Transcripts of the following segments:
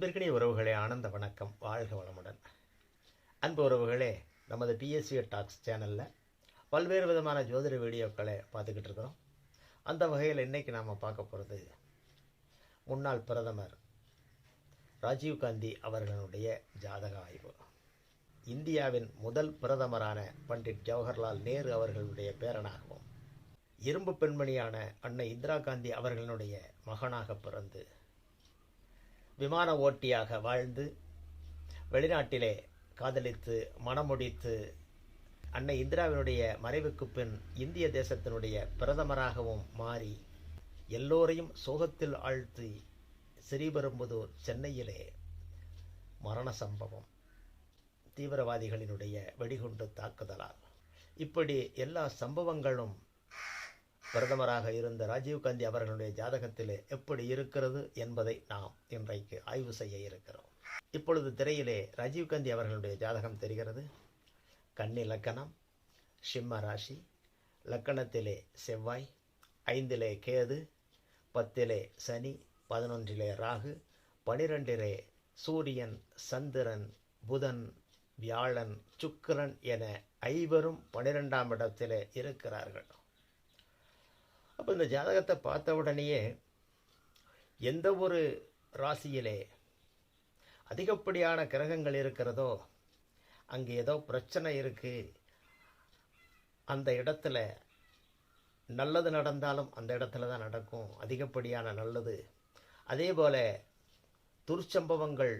அன்பிற்கினிய உறவுகளே ஆனந்த வணக்கம். வாழ்க வளமுடன். அன்பு உறவுகளே நமது பிஎஸ்சிஓ டாக்ஸ் சேனலில் பல்வேறு விதமான ஜோதிட வீடியோக்களை பார்த்துக்கிட்டு இருக்கிறோம். அந்த வகையில் இன்றைக்கி நாம் பார்க்க போகிறது முன்னாள் பிரதமர் ராஜீவ்காந்தி அவர்களுடைய ஜாதக ஆய்வு. இந்தியாவின் முதல் பிரதமரான பண்டிட் ஜவஹர்லால் நேரு அவர்களுடைய பேரனாகவும் இரும்பு பெண்மணியான அன்னை இந்திரா காந்தி அவர்களுடைய மகனாக பிறந்து விமான ஓட்டியாக வாழ்ந்து வெளிநாட்டிலே காதலித்து மனமுடித்து அன்னை இந்திராவினுடைய மறைவுக்கு பின் இந்திய தேசத்தினுடைய பிரதமராகவும் மாறி எல்லோரையும் சோகத்தில் ஆழ்த்தி ஸ்ரீபெரும்புதூர் சென்னையிலே மரண சம்பவம். தீவிரவாதிகளினுடைய வெடிகுண்டு தாக்குதலால். இப்படி எல்லா சம்பவங்களும் பிரதமராக இருந்த ராஜீவ்காந்தி அவர்களுடைய ஜாதகத்திலே எப்படி இருக்கிறது என்பதை நாம் இன்றைக்கு ஆய்வு செய்ய இருக்கிறோம். இப்பொழுது திரையிலே ராஜீவ்காந்தி அவர்களுடைய ஜாதகம் தெரிகிறது. கன்னி லக்கணம் சிம்ம ராசி லக்கணத்திலே செவ்வாய் ஐந்திலே கேது பத்திலே சனி பதினொன்றிலே ராகு பனிரெண்டிலே சூரியன் சந்திரன் புதன் வியாழன் சுக்கிரன் என ஐவரும் பனிரெண்டாம் இடத்திலே இருக்கிறார்கள். அப்போ இந்த ஜாதகத்தை பார்த்த உடனேயே எந்த ஒரு ராசியிலே அதிகப்படியான கிரகங்கள் இருக்கிறதோ அங்கே ஏதோ பிரச்சனை இருக்குது அந்த இடத்துல நல்லது நடந்தாலும் அந்த இடத்துல தான் நடக்கும் அதிகப்படியான நல்லது. அதே போல் துர்ச்சம்பவங்கள்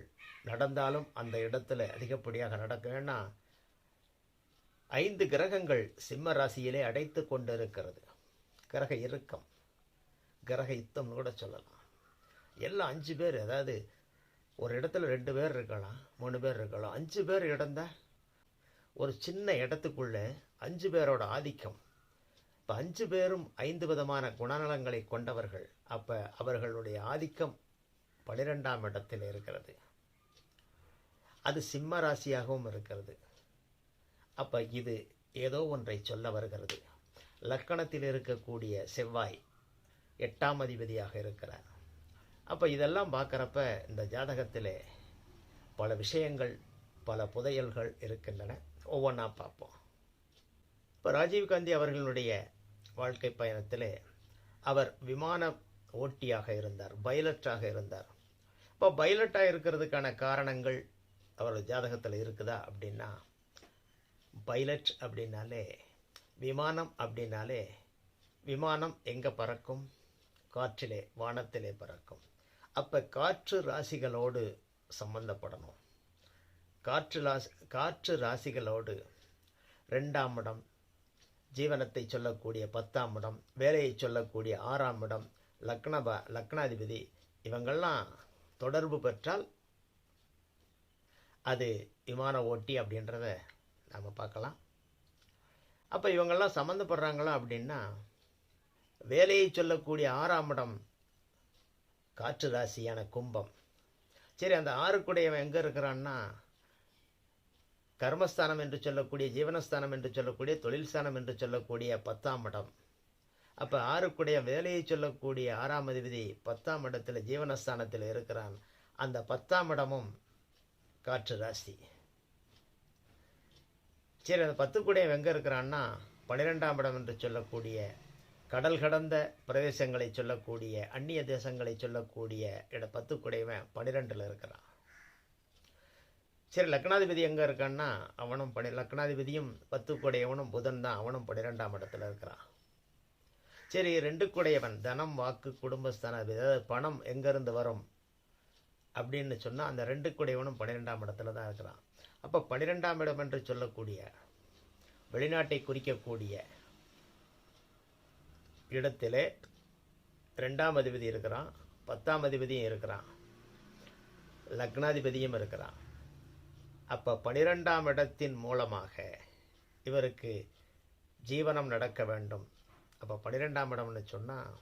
நடந்தாலும் அந்த இடத்துல அதிகப்படியாக நடக்கும். ஏன்னா ஐந்து கிரகங்கள் சிம்ம ராசியிலே அடைத்து கொண்டு இருக்கிறது கிரக இறுக்கம். கிரக யுத்தம்னு கூட சொல்லலாம். எல்லாம் அஞ்சு பேர் அதாவது ஒரு இடத்துல ரெண்டு பேர் இருக்கலாம் மூணு பேர் இருக்கலாம். அஞ்சு பேர் இடந்தா ஒரு சின்ன இடத்துக்குள்ளே அஞ்சு பேரோட ஆதிக்கம். இப்போ அஞ்சு பேரும் ஐந்து விதமான குணநலங்களை கொண்டவர்கள். அப்போ அவர்களுடைய ஆதிக்கம் பனிரெண்டாம் இடத்தில் இருக்கிறது. அது சிம்ம ராசியாகவும் இருக்கிறது. அப்போ இது ஏதோ ஒன்றை சொல்ல வருகிறது. லக்கணத்தில் இருக்கக்கூடிய செவ்வாய் எட்டாம் அதிபதியாக இருக்கிறார். அப்போ இதெல்லாம் பார்க்குறப்ப இந்த ஜாதகத்தில் பல விஷயங்கள் பல புதையல்கள் இருக்கின்றன. ஒவ்வொன்றா பார்ப்போம். இப்போ ராஜீவ்காந்தி அவர்களுடைய வாழ்க்கை பயணத்தில் அவர் விமான ஓட்டியாக இருந்தார் பைலட்டாக இருந்தார். இப்போ பைலட்டாக இருக்கிறதுக்கான காரணங்கள் அவரோட ஜாதகத்தில் இருக்குதா அப்படின்னா பைலட் அப்படின்னாலே விமானம் அப்படின்னாலே விமானம் எங்கே பறக்கும்? காற்றிலே வானத்திலே பறக்கும். அப்போ காற்று ராசிகளோடு சம்பந்தப்படணும். காற்று ராசி காற்று ராசிகளோடு ரெண்டாம் இடம் ஜீவனத்தை சொல்லக்கூடிய பத்தாம் இடம் வேலையை சொல்லக்கூடிய ஆறாம் இடம் லக்னப லக்னாதிபதி இவங்கள்லாம் தொடர்பு பெற்றால் அது விமான ஓட்டி அப்படின்றத நாம் பார்க்கலாம். அப்போ இவங்கெல்லாம் சம்மந்தப்படுறாங்களா அப்படின்னா வேலையை சொல்லக்கூடிய ஆறாம் இடம் காற்று ராசியான கும்பம். சரி அந்த ஆறுக்குடையவன் எங்கே இருக்கிறான்னா கர்மஸ்தானம் என்று சொல்லக்கூடிய ஜீவனஸ்தானம் என்று சொல்லக்கூடிய தொழில் ஸ்தானம் என்று சொல்லக்கூடிய பத்தாம் இடம். அப்போ ஆறுக்குடைய வேலையை சொல்லக்கூடிய ஆறாம் அதிபதி பத்தாம் இடத்தில் ஜீவனஸ்தானத்தில் இருக்கிறான். அந்த பத்தாம் இடமும் காற்று ராசி. சரி அந்த பத்துக்குடையவன் எங்கே இருக்கிறான்னா பன்னிரெண்டாம் இடம் என்று சொல்லக்கூடிய கடல் கடந்த பிரதேசங்களை சொல்லக்கூடிய அந்நிய தேசங்களை சொல்லக்கூடிய இட பத்துக்குடையவன் பன்னிரெண்டில் இருக்கிறான். சரி லக்னாதிபதி எங்கே இருக்கான்னா அவனும் பனி லக்னாதிபதியும் பத்து குடையவனும் புதன் தான் அவனும் பன்னிரெண்டாம் இடத்துல இருக்கிறான். சரி ரெண்டு குடையவன் தனம் வாக்கு குடும்பஸ்தானாதிபதி அதாவது பணம் எங்கேருந்து வரும்? அப்படின்னு சொன்னால் அந்த ரெண்டு குடையவனும் பன்னிரெண்டாம் இடத்துல தான் இருக்கிறான். அப்போ பன்னிரெண்டாம் இடம் என்று சொல்லக்கூடிய வெளிநாட்டை குறிக்கக்கூடிய இடத்திலே ரெண்டாம் அதிபதி இருக்கிறான் பத்தாம் அதிபதியும் இருக்கிறான் லக்னாதிபதியும் இருக்கிறான். அப்போ பனிரெண்டாம் இடத்தின் மூலமாக இவருக்கு ஜீவனம் நடக்க வேண்டும். அப்போ பன்னிரெண்டாம் இடம்னு சொன்னால்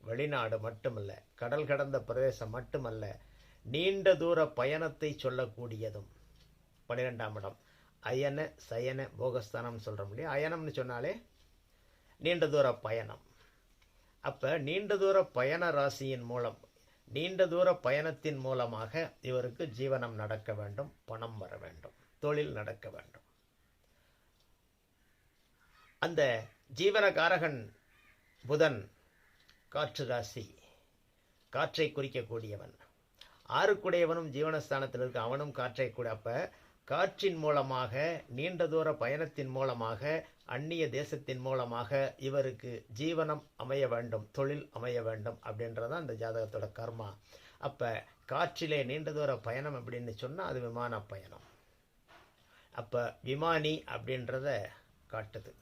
வெளிநாடு மட்டுமல்ல கடல் கடந்த பிரதேசம் மட்டுமல்ல நீண்ட தூர பயணத்தை சொல்லக்கூடியதும் பன்னிரெண்டாம் இடம். அயன சயன போகஸ்தானம் சொல்கிறோம் இல்லையா? அயனம்னு சொன்னாலே நீண்ட தூர பயணம். அப்போ நீண்ட தூர பயண ராசியின் மூலம் நீண்ட தூர பயணத்தின் மூலமாக இவருக்கு ஜீவனம் நடக்க வேண்டும் பணம் வர வேண்டும் தொழில் நடக்க வேண்டும். அந்த ஜீவனகாரகன் புதன் காற்று ராசி காற்றை குறிக்கக்கூடியவன். ஆறுக்குடையவனும் ஜீவனஸ்தானத்தில் இருக்க அவனும் காற்றை கூட அப்ப காற்றின் மூலமாக நீண்ட தூர பயணத்தின் மூலமாக அந்நிய தேசத்தின் மூலமாக இவருக்கு ஜீவனம் அமைய வேண்டும் தொழில் அமைய வேண்டும் அப்படின்றதான் அந்த ஜாதகத்தோட கர்மா. அப்போ காற்றிலே நீண்ட தூர பயணம் அப்படின்னு சொன்னால் அது விமான பயணம். அப்போ விமானி அப்படின்றத காட்டுது.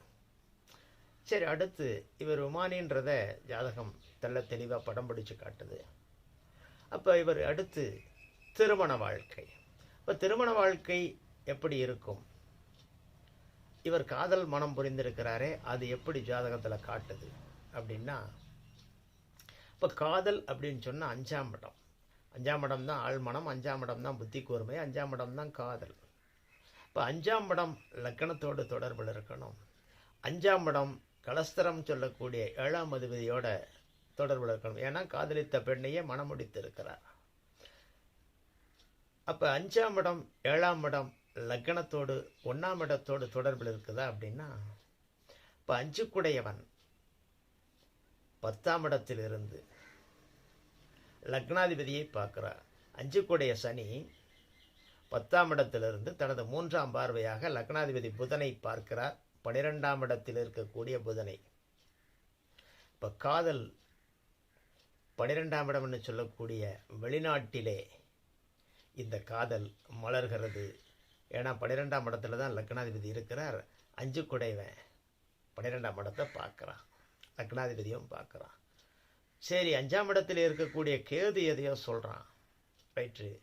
சரி அடுத்து இவர் விமானின்றத ஜாதகம் தெள்ள தெளிவாக படம் பிடிச்சு காட்டுது. அப்போ இவர் அடுத்து திருமண வாழ்க்கை. இப்போ திருமண வாழ்க்கை எப்படி இருக்கும்? இவர் காதல் மனம் புரிந்திருக்கிறாரே அது எப்படி ஜாதகத்தில் காட்டுது? அப்படின்னா இப்போ காதல் அப்படின்னு சொன்னால் அஞ்சாம் இடம். அஞ்சாம் இடம் தான் ஆழ்மனம் அஞ்சாம் இடம் தான் புத்தி கூர்மை அஞ்சாம் இடம் தான் காதல். இப்போ அஞ்சாம் இடம் லக்கணத்தோடு தொடர்பில் இருக்கணும். அஞ்சாம் இடம் கலஸ்தரம் சொல்லக்கூடிய ஏழாம் அதிபதியோட தொடர்பில் இருக்கணும். ஏன்னா காதலித்த பெண்ணையே மணமுடித்து இருக்கிறார் அப்போ அஞ்சாம் இடம் ஏழாம் இடம் லக்கணத்தோடு ஒன்றாம் இடத்தோடு தொடர்பில் இருக்குதா அப்படின்னா இப்போ அஞ்சுக்குடையவன் பத்தாம் இடத்திலிருந்து லக்னாதிபதியை பார்க்கிறார். அஞ்சுக்குடைய சனி பத்தாம் இடத்திலிருந்து தனது மூன்றாம் பார்வையாக லக்னாதிபதி புதனை பார்க்கிறார். பனிரெண்டாம் இடத்தில் இருக்கக்கூடிய புதனை. இப்போ காதல் பனிரெண்டாம் இடம்னு சொல்லக்கூடிய வெளிநாட்டிலே இந்த காதல் மலர்கிறது. ஏன்னா பன்னிரெண்டாம் இடத்துல தான் லக்னாதிபதி இருக்கிறார். அஞ்சு குடைவன். பன்னிரெண்டாம் இடத்தை பார்க்குறான். லக்னாதிபதியும் பார்க்குறான். சரி அஞ்சாம் இடத்துல இருக்கக்கூடிய கேது எதையோ சொல்கிறான் ரைட்டு.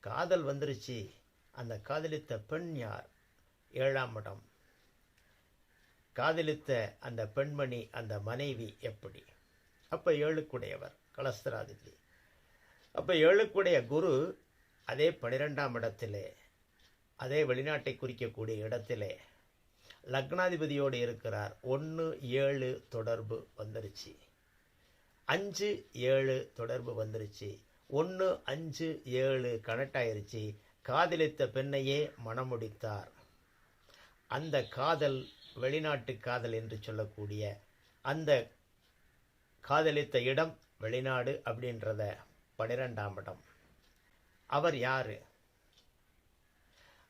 காதல் வந்துருச்சு. அந்த காதலித்த பெண் யார்? ஏழாம் இடம். காதலித்த அந்த பெண்மணி அந்த மனைவி எப்படி? அப்போ ஏழுக்குடையவர் கலஸ்தராதிபதி. அப்போ ஏழுக்குடைய குரு அதே பனிரெண்டாம் இடத்திலே அதே வெளிநாட்டை குறிக்கக்கூடிய இடத்திலே லக்னாதிபதியோடு இருக்கிறார். ஒன்று ஏழு தொடர்பு வந்துருச்சு. அஞ்சு ஏழு தொடர்பு வந்துருச்சு. ஒன்று அஞ்சு ஏழு கனெக்ட் ஆயிருச்சு காதலித்த பெண்ணையே மணமுடித்தார். அந்த காதல் வெளிநாட்டு காதல் என்று சொல்லக்கூடிய அந்த காதலித்த இடம் வெளிநாடு அப்படின்றத பனிரெண்டாம் இடம். அவர் யாரு?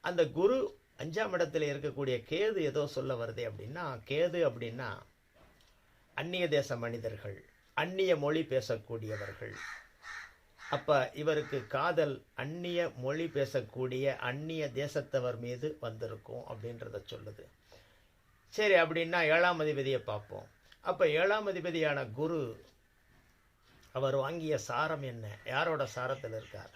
அந்த குரு அஞ்சாம் இடத்துல இருக்கக்கூடிய கேது ஏதோ சொல்ல வருது அப்படின்னா கேது அப்படின்னா அந்நிய தேச மனிதர்கள் அந்நிய மொழி பேசக்கூடியவர்கள். அப்ப இவருக்கு காதல் அந்நிய மொழி பேசக்கூடிய அந்நிய தேசத்தவர் மீது வந்திருக்கும் அப்படின்றத சொல்லுது. சரி அப்படின்னா ஏழாம் அதிபதியை பார்ப்போம். அப்ப ஏழாம் அதிபதியான குரு அவர் வாங்கிய சாரம் என்ன? யாரோட சாரத்தில் இருக்கார்?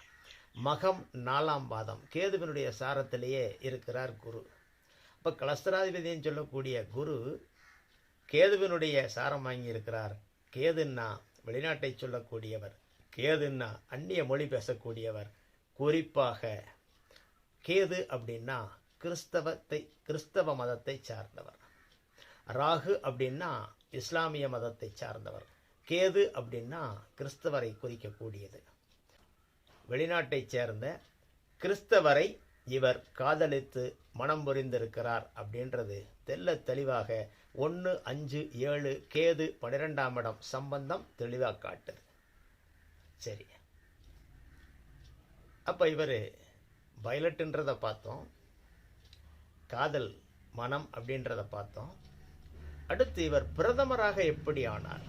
மகம் நாலாம் பாதம். கேதுவினுடைய சாரத்திலேயே இருக்கிறார் குரு. அப்போ கலஸ்தராதிபதினு சொல்லக்கூடிய குரு கேதுவினுடைய சாரம் வாங்கியிருக்கிறார். கேதுன்னா வெளிநாட்டை சொல்லக்கூடியவர். கேதுன்னா அந்நிய மொழி பேசக்கூடியவர். குறிப்பாக கேது அப்படின்னா கிறிஸ்தவத்தை கிறிஸ்தவ மதத்தை சார்ந்தவர். ராகு அப்படின்னா இஸ்லாமிய மதத்தை சார்ந்தவர். கேது அப்படின்னா கிறிஸ்தவரை குறிக்கக்கூடியது. வெளிநாட்டைச் சேர்ந்த கிறிஸ்தவரை இவர் காதலித்து மனம் புரிந்திருக்கிறார் அப்படின்றது தெல்ல தெளிவாக ஒன்று அஞ்சு ஏழு கேது பன்னிரெண்டாம் இடம் சம்பந்தம் தெளிவாக காட்டுது. சரி. அப்போ இவர் பைலட்டுன்றதை பார்த்தோம். காதல் மனம் அப்படின்றத பார்த்தோம். அடுத்து இவர் பிரதமராக எப்படி ஆனார்?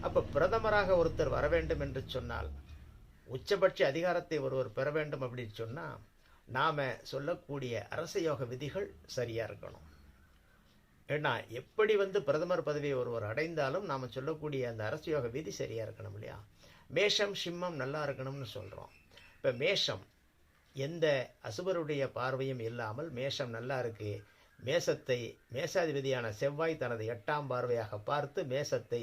அப்போ பிரதமராக ஒருத்தர் வர வேண்டும் என்று சொன்னால் உச்சபட்ச அதிகாரத்தை ஒருவர் பெற வேண்டும் அப்படின்னு சொன்னால் நாம் சொல்லக்கூடிய அரச யோக விதிகள் சரியாக இருக்கணும். ஏன்னா எப்படி வந்து பிரதமர் பதவியை ஒருவர் அடைந்தாலும் நாம் சொல்லக்கூடிய அந்த அரசயோக விதி சரியாக இருக்கணும் இல்லையா? மேஷம் சிம்மம் நல்லா இருக்கணும்னு சொல்கிறோம் இப்போ மேஷம் எந்த அசுபருடைய பார்வையும் இல்லாமல் மேஷம் நல்லா இருக்கு. மேசத்தை மேசாதிபதியான செவ்வாய் தனது எட்டாம் பார்வையாக பார்த்து மேசத்தை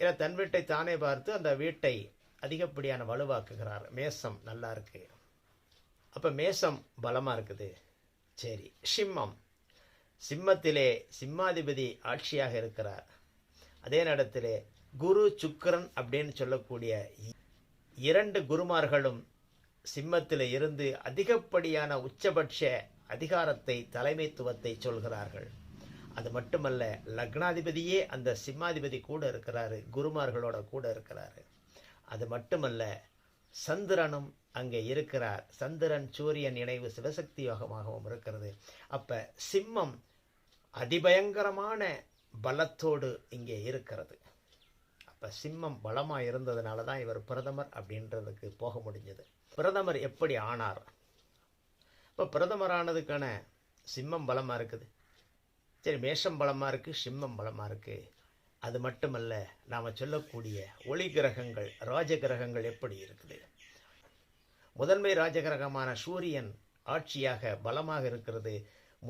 ஏன்னா தன் வீட்டை தானே பார்த்து அந்த வீட்டை அதிகப்படியான வலுவாக்குகிறார். மேசம் நல்லா இருக்கு. அப்போ மேசம் பலமாக இருக்குது? சரி சிம்மம். சிம்மத்திலே சிம்மாதிபதி ஆட்சியாக இருக்கிறார். அதே நேரத்திலே குரு சுக்கரன் அப்படின்னு சொல்லக்கூடிய இ- இரண்டு குருமார்களும் சிம்மத்தில் இருந்து அதிகப்படியான உச்சபட்ச அதிகாரத்தை தலைமைத்துவத்தை சொல்கிறார்கள். அது மட்டுமல்ல லக்னாதிபதியே அந்த சிம்மாதிபதி கூட இருக்கிறாரு குருமார்களோட கூட இருக்கிறாரு. அது மட்டுமல்ல சந்திரனும் அங்கே இருக்கிறார். சந்திரன் சூரியன் இணைவு சிவசக்தி யோகமாகவும் இருக்கிறது. அப்ப சிம்மம் அதிபயங்கரமான பலத்தோடு இங்கே இருக்கிறது. அப்ப சிம்மம் பலமா இருந்ததுனால தான் இவர் பிரதமர் அப்படின்றதுக்கு போக முடிஞ்சது. பிரதமர் எப்படி ஆனார்? இப்போ பிரதமர் ஆனதுக்கான சிம்மம் பலமாக இருக்குது? சரி மேஷம் பலமாக இருக்குது சிம்மம் பலமாக இருக்குது அது மட்டுமல்ல நாம் சொல்லக்கூடிய ஒளி கிரகங்கள் ராஜ கிரகங்கள் எப்படி இருக்குது? முதன்மை ராஜகிரகமான சூரியன் ஆட்சியாக பலமாக இருக்கிறது.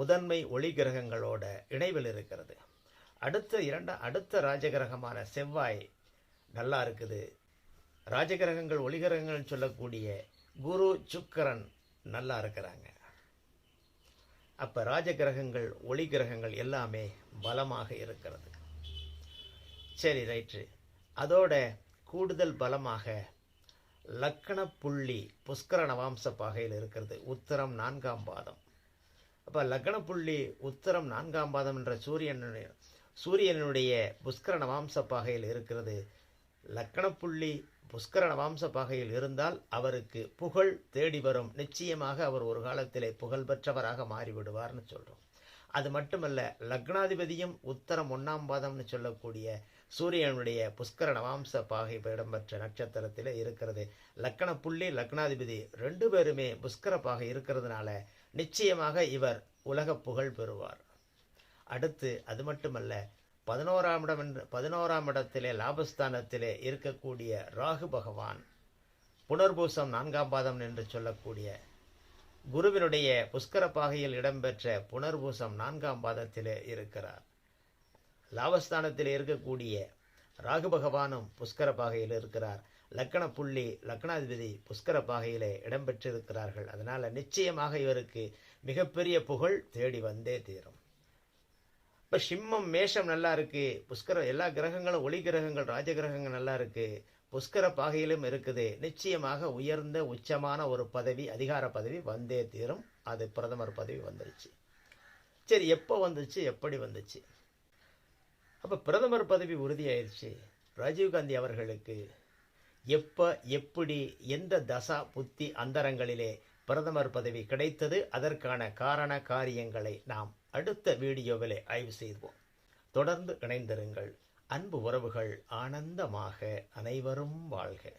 முதன்மை ஒளி கிரகங்களோட இணைவில் இருக்கிறது. அடுத்த இரண்ட அடுத்த ராஜகிரகமான செவ்வாய் நல்லா இருக்குது. ராஜகிரகங்கள் ஒளி கிரகங்கள் சொல்லக்கூடிய குரு சுக்கரன் நல்லா இருக்கிறாங்க. அப்போ ராஜகிரகங்கள் ஒளி கிரகங்கள் எல்லாமே பலமாக இருக்கிறது. சரி ரைட்டு அதோட கூடுதல் பலமாக லக்கண புள்ளி புஷ்கர நவாம்ச பாகையில் இருக்கிறது. உத்தரம் நான்காம் பாதம். அப்போ லக்கண புள்ளி உத்தரம் நான்காம் பாதம் என்ற சூரியனுடைய சூரியனுடைய புஷ்கர நவாம்ச பாகையில் இருக்கிறது. லக்கண புள்ளி புஷ்கர நவாம்ச பாகையில் இருந்தால் அவருக்கு புகழ் தேடி வரும். நிச்சயமாக அவர் ஒரு காலத்திலே புகழ் பெற்றவராக மாறிவிடுவார்னு சொல்கிறோம் அது மட்டுமல்ல லக்னாதிபதியும் உத்தரம் ஒன்றாம் பாதம்னு சொல்லக்கூடிய சூரியனுடைய புஷ்கர நவாம்ச பாகை இடம்பெற்ற நட்சத்திரத்தில் இருக்கிறது. லக்கண புள்ளி லக்னாதிபதி ரெண்டு பேருமே புஷ்கர பாகை இருக்கிறதுனால நிச்சயமாக இவர் உலக புகழ் பெறுவார். அடுத்து அது மட்டுமல்ல பதினோராம் இடம் என்று பதினோராம் இடத்திலே லாபஸ்தானத்திலே இருக்கக்கூடிய ராகு பகவான் புனர்பூசம் நான்காம் பாதம் என்று சொல்லக்கூடிய குருவினுடைய புஷ்கர பாகையில் இடம்பெற்ற புனர்பூசம் நான்காம் பாதத்திலே இருக்கிறார். லாபஸ்தானத்தில் இருக்கக்கூடிய ராகு பகவானும் புஷ்கர பாகையில் இருக்கிறார். லக்கண புள்ளி லக்னாதிபதி புஷ்கர பாகையிலே இடம்பெற்றிருக்கிறார்கள். அதனால் நிச்சயமாக இவருக்கு மிகப்பெரிய புகழ் தேடி வந்தே தீரும். இப்போ சிம்மம் மேஷம் நல்லா இருக்குது புஷ்கர எல்லா கிரகங்களும் ஒளி கிரகங்கள் ராஜ கிரகங்கள் நல்லா இருக்குது புஷ்கர பாகையிலும் இருக்குது. நிச்சயமாக உயர்ந்த உச்சமான ஒரு பதவி அதிகார பதவி வந்தே தீரும். அது பிரதமர் பதவி வந்துருச்சு. சரி எப்போ வந்துச்சு? எப்படி வந்துச்சு? அப்போ பிரதமர் பதவி உறுதியாயிருச்சு. ராஜீவ்காந்தி அவர்களுக்கு எப்போ எப்படி எந்த தசா புத்தி அந்தரங்களிலே பிரதமர் பதவி கிடைத்தது? அதற்கான காரண காரியங்களை நாம் அடுத்த வீடியோவிலே ஆய்வு செய்வோம் தொடர்ந்து இணைந்திருங்கள். அன்பு உறவுகள் ஆனந்தமாக அனைவரும் வாழ்க.